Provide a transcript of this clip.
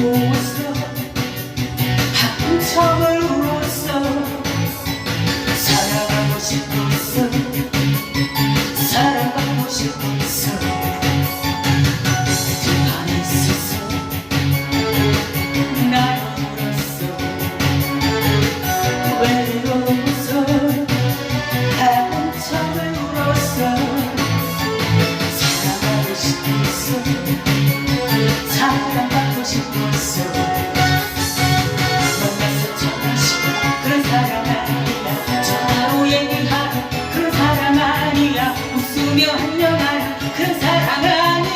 좋았어. 한참을 울었어. 사랑하고 싶었어. 사랑하고 싶었어. 집안에 있었어. 날 울었어. 외로워서 한참을 울었어. 사랑하고 싶었어. 안녕하는 그런 사람 아